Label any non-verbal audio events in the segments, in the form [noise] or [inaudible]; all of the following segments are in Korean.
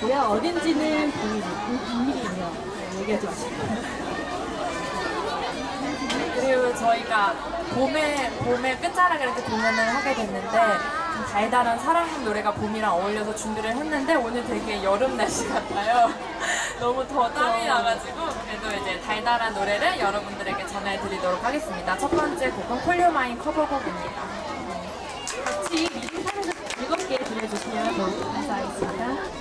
있고요. 어딘지는 비밀, 비밀이에요. 네, 얘기하지 마시고. 그리고 저희가 봄에 봄에 끝자락에 이렇게 공연을 하게 됐는데 좀 달달한 사랑 노래가 봄이랑 어울려서 준비를 했는데 오늘 되게 여름 날씨 같아요. [laughs] 너무 더 땀이 나가지고 그래도 이제 달달한 노래를 여러분들에게 전해드리도록 하겠습니다. 첫 번째 곡은 폴리오마인 커버곡입니다. 같이 미리 사연을 즐겁게 들려주시면 더욱 감사하겠습니다.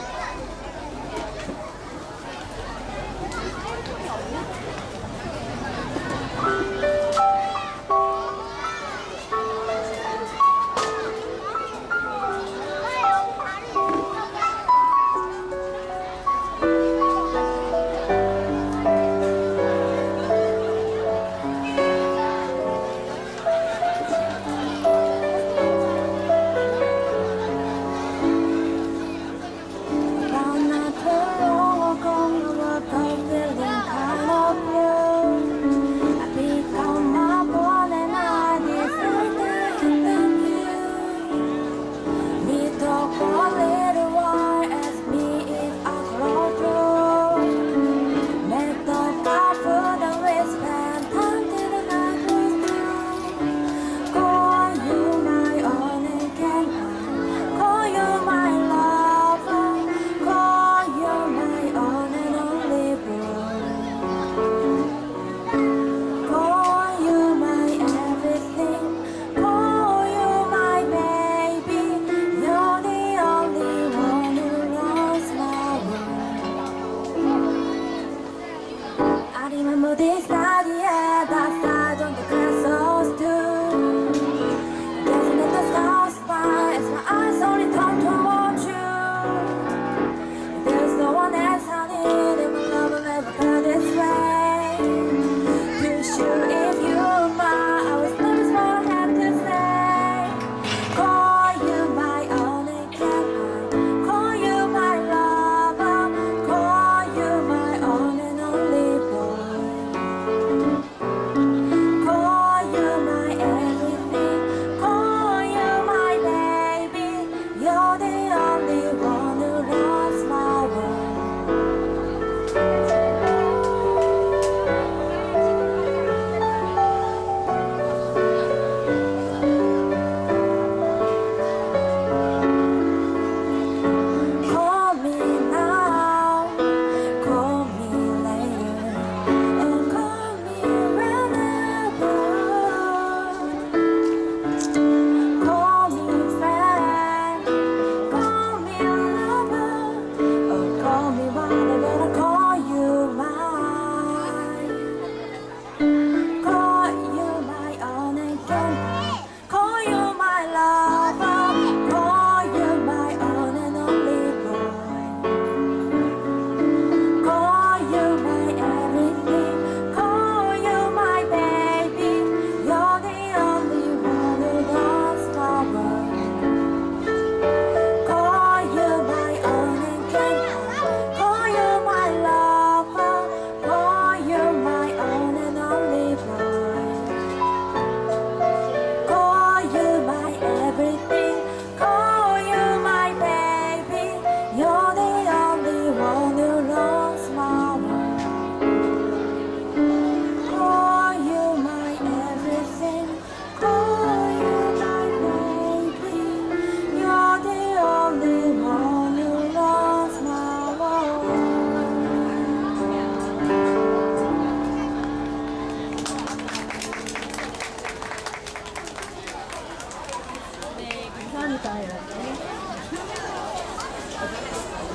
네, 여러분.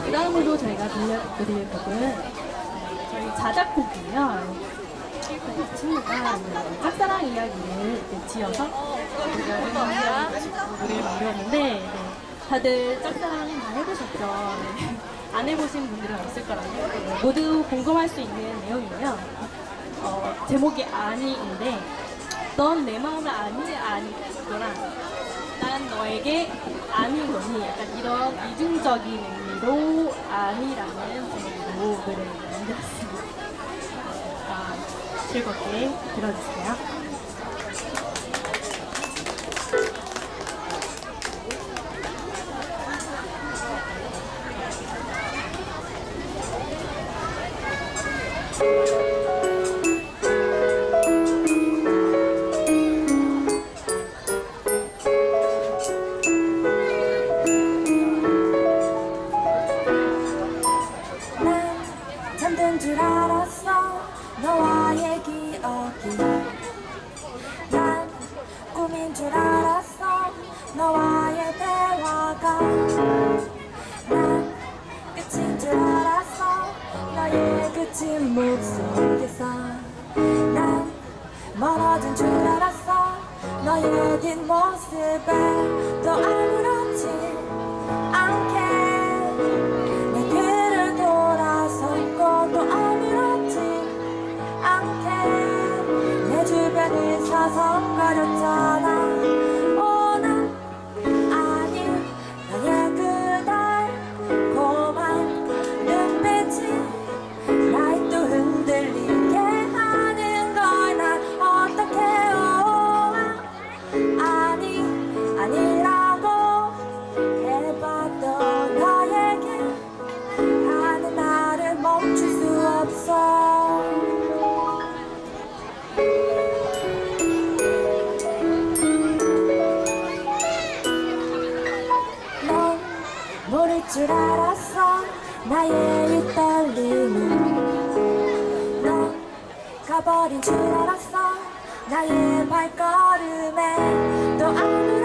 그 다음으로 저희가 들려드릴 곡은 저희 자작곡이에요. 그 친구가 이제 짝사랑 이야기를 이렇게 지어서 노래를 만들었는데 네, 다들 짝사랑 다 해보셨죠? 네. 안 해보신 분들은 없을 거라고 네, 모두 공감할 수 있는 내용이에요. 어, 제목이 아니인데 넌 내 마음을 아는지 아니거랑 아닌 거니 약간 이런 이중적인 의미로 아니라는 제목으로 노래를 만들었습니다. 아, 즐겁게 들어주세요. 가버린 줄 알았어. 나의 발걸음에 또 아무렇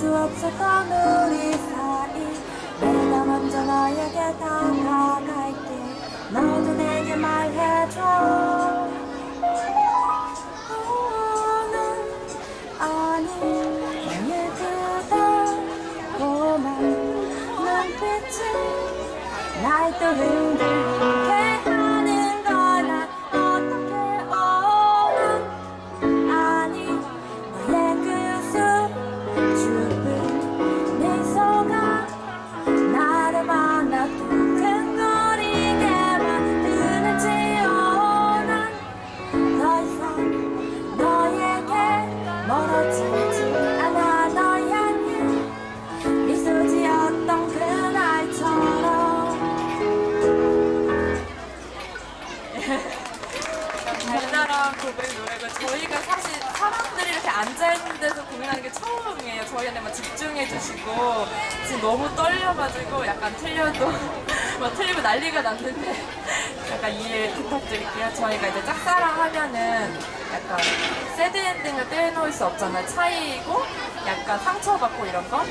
수 없었던 우리 사이. 내가 먼저 너에게 다가갈게. 너도 내게 말해줘. 어, 난 아니 너의 그 달콤한 눈빛이 날또 흔들리 달달한 고백 노래고 저희가 사실 사람들이 이렇게 앉아있는 데서 공연하는 게 처음이에요. 저희한테 막 집중해주시고 지금 너무 떨려가지고 약간 틀려도 막 [laughs] 틀리고 난리가 났는데 약간 이해 부탁드릴게요. 저희가 이제 짝사랑 하면은 약간 새드 엔딩을 떼놓을 수 없잖아요. 차이고 약간 상처받고 이런 거.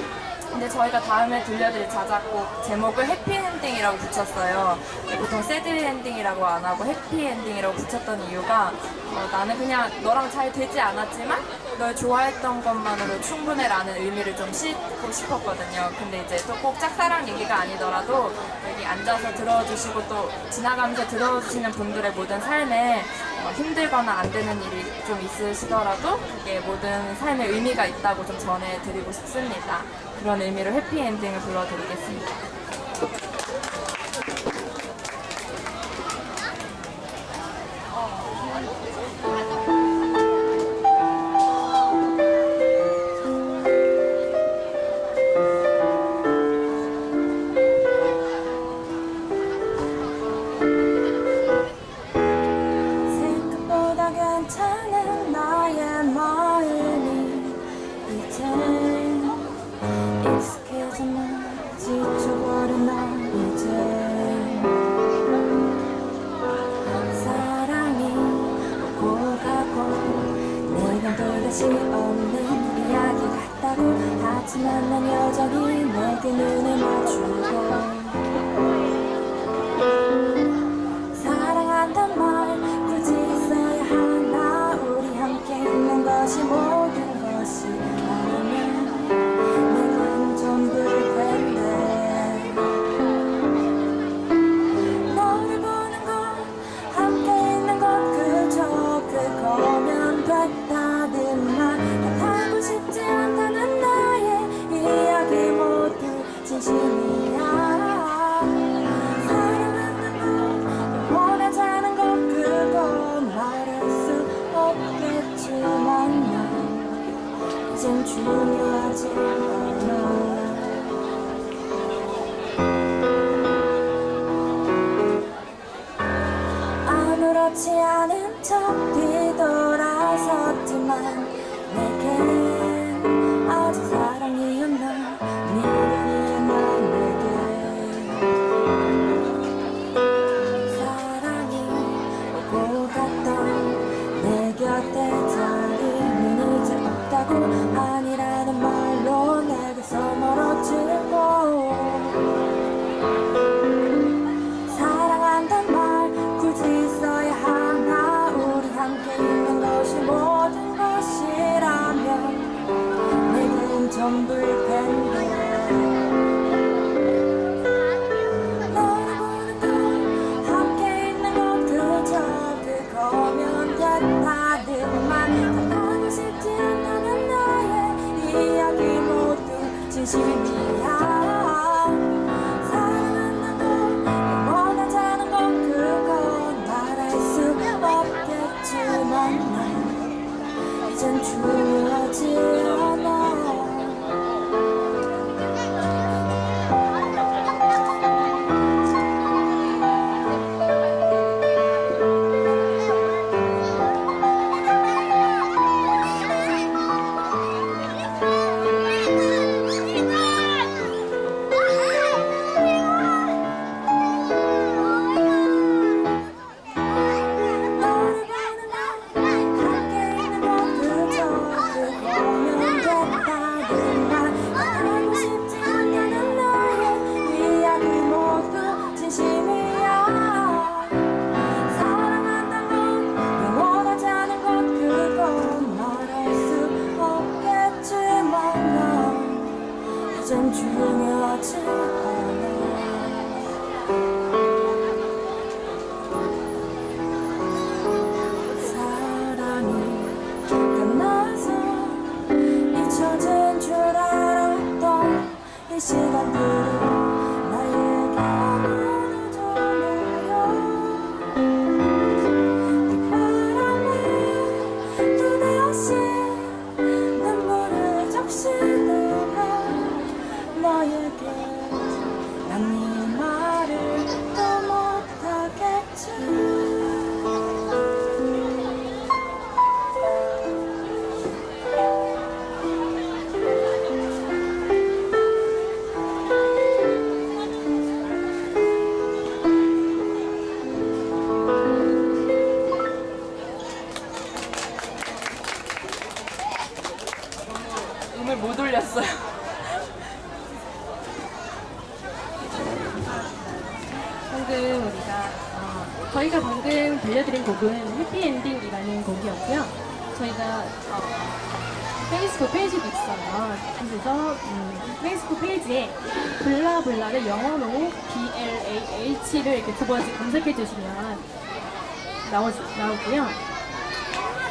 근데 저희가 다음에 들려드릴 자작곡 제목을 해피엔딩이라고 붙였어요. 보통 새드 엔딩이라고 안 하고 해피엔딩이라고 붙였던 이유가 어, 나는 그냥 너랑 잘 되지 않았지만 널 좋아했던 것만으로 충분해라는 의미를 좀 싣고 싶었거든요. 근데 이제 또 꼭 짝사랑 얘기가 아니더라도 여기 앉아서 들어주시고 또 지나가면서 들어주시는 분들의 모든 삶에 어, 힘들거나 안 되는 일이 좀 있으시더라도 그게 모든 삶에 의미가 있다고 좀 전해드리고 싶습니다. 그런 의미로 해피엔딩을 불러드리겠습니다. 생 다시 없는 이야기 같다고 하지만 난 여전히 너그 눈을 맞추고 내겐 전 시간들 저희가 어, 페이스북 페이지도 있어요. 그래서 음, 페이스북 페이지에 블라블라를 영어로 B L A H를 이렇게 두 번째 검색해 주시면 나오, 나오고요.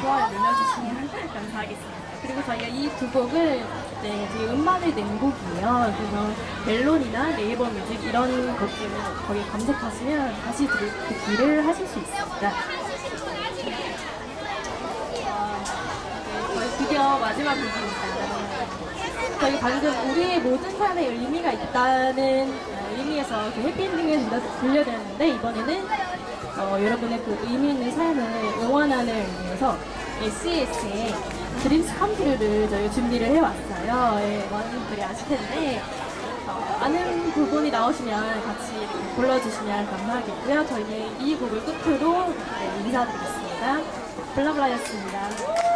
좋아요 눌러주시면 [laughs] 감사하겠습니다. 그리고 저희가 이 두 곡을 네, 저희 음반을 낸 곡이에요. 그래서 멜론이나 네이버 뮤직 이런 것들을 거기 검색하시면 다시 들, 듣기를 하실 수 있습니다. 어, 네, 저희 드디어 마지막 곡입니다. 저희 방금 우리의 모든 삶에 의미가 있다는 어, 의미에서 그 해피엔딩을 들려- 들려드렸는데 이번에는 어, 여러분의 그 의미 있는 삶을 응원하는 의미에서 SES의 드림스 컴퓨터를 저희가 준비를 해왔어요. 예, 많은 분들이 아실 텐데 어, 아는 부분이 나오시면 같이 이렇게 불러주시면 감사하겠고요. 저희는 이 곡을 끝으로 네, 인사드리겠습니다. 블라블라였습니다.